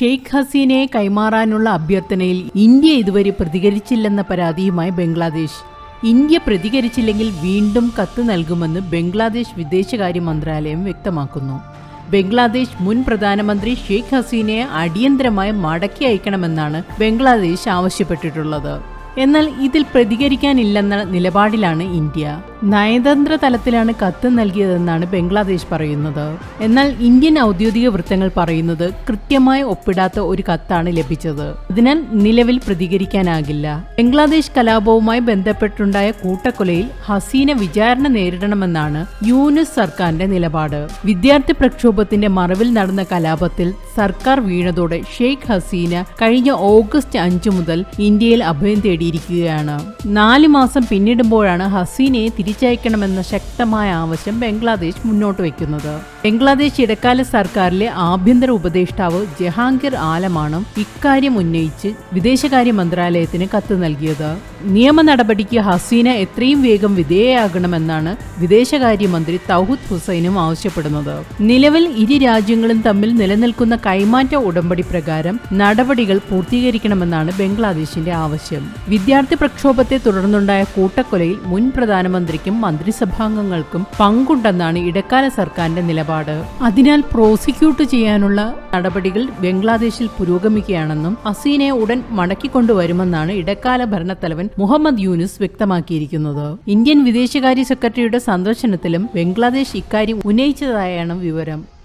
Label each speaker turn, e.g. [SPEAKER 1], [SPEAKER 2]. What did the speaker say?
[SPEAKER 1] ഷെയ്ഖ് ഹസീനയെ കൈമാറാനുള്ള അഭ്യർത്ഥനയിൽ ഇന്ത്യ ഇതുവരെ പ്രതികരിച്ചില്ലെന്ന പരാതിയുമായി ബംഗ്ലാദേശ്. ഇന്ത്യ പ്രതികരിച്ചില്ലെങ്കിൽ വീണ്ടും കത്ത് നൽകുമെന്ന് ബംഗ്ലാദേശ് വിദേശകാര്യ മന്ത്രാലയം വ്യക്തമാക്കുന്നു. ബംഗ്ലാദേശ് മുൻ പ്രധാനമന്ത്രി ഷെയ്ഖ് ഹസീനയെ അടിയന്തരമായി മടക്കി അയക്കണമെന്നാണ് ബംഗ്ലാദേശ് ആവശ്യപ്പെട്ടിട്ടുള്ളത്. എന്നാൽ ഇതിൽ പ്രതികരിക്കാനില്ലെന്ന നിലപാടിലാണ് ഇന്ത്യ. നയതന്ത്ര തലത്തിലാണ് കത്ത് നൽകിയതെന്നാണ് ബംഗ്ലാദേശ് പറയുന്നത്. എന്നാൽ ഇന്ത്യൻ ഔദ്യോഗിക വൃത്തങ്ങൾ പറയുന്നത് കൃത്യമായി ഒപ്പിടാത്ത ഒരു കത്താണ് ലഭിച്ചത്. അതിനാൽ നിലവിൽ പ്രതികരിക്കാനാകില്ല. ബംഗ്ലാദേശ് കലാപവുമായി ബന്ധപ്പെട്ടുണ്ടായ കൂട്ടക്കൊലയിൽ ഹസീന വിചാരണ നേരിടണമെന്നാണ് യൂനിസ് സർക്കാരിന്റെ നിലപാട്. വിദ്യാർത്ഥി പ്രക്ഷോഭത്തിന്റെ മറവിൽ നടന്ന കലാപത്തിൽ സർക്കാർ വീണതോടെ ഷെയ്ഖ് ഹസീന കഴിഞ്ഞ ഓഗസ്റ്റ് അഞ്ചു മുതൽ ഇന്ത്യയിൽ അഭയം തേടിയിരിക്കുകയാണ്. നാല് മാസം പിന്നിടുമ്പോഴാണ് ഹസീനയെ തിരിച്ചയക്കണമെന്ന ശക്തമായ ആവശ്യം ബംഗ്ലാദേശ് മുന്നോട്ട് വയ്ക്കുന്നത്. ബംഗ്ലാദേശ് ഇടക്കാല സർക്കാരിലെ ആഭ്യന്തര ഉപദേഷ്ടാവ് ജഹാംഗീർ ആലമാണ് ഇക്കാര്യം ഉന്നയിച്ച് വിദേശകാര്യ മന്ത്രാലയത്തിന് കത്ത് നൽകിയത്. നിയമ നടപടിക്ക് ഹസീന എത്രയും വേഗം വിധേയയാകണമെന്നാണ് വിദേശകാര്യമന്ത്രി തൗഹിദ് ഹുസൈനും ആവശ്യപ്പെടുന്നത്. നിലവിൽ ഇരു രാജ്യങ്ങളും തമ്മിൽ നിലനിൽക്കുന്ന കൈമാറ്റ ഉടമ്പടി പ്രകാരം നടപടികൾ പൂർത്തീകരിക്കണമെന്നാണ് ബംഗ്ലാദേശിന്റെ ആവശ്യം. വിദ്യാർത്ഥി പ്രക്ഷോഭത്തെ തുടർന്നുണ്ടായ കൂട്ടക്കൊലയിൽ മുൻ പ്രധാനമന്ത്രിക്കും മന്ത്രിസഭാംഗങ്ങൾക്കും പങ്കുണ്ടെന്നാണ് ഇടക്കാല സർക്കാരിന്റെ നിലപാട്. അതിനാൽ പ്രോസിക്യൂട്ട് ചെയ്യാനുള്ള നടപടികൾ ബംഗ്ലാദേശിൽ പുരോഗമിക്കുകയാണെന്നും അസീനെ ഉടൻ മടക്കിക്കൊണ്ടുവരുമെന്നാണ് ഇടക്കാല ഭരണത്തലവൻ മുഹമ്മദ് യൂനിസ് വ്യക്തമാക്കിയിരിക്കുന്നത്. ഇന്ത്യൻ വിദേശകാര്യ സെക്രട്ടറിയുടെ സന്ദർശനത്തിലും ബംഗ്ലാദേശ് ഇക്കാര്യം ഉന്നയിച്ചതായാണ് വിവരം.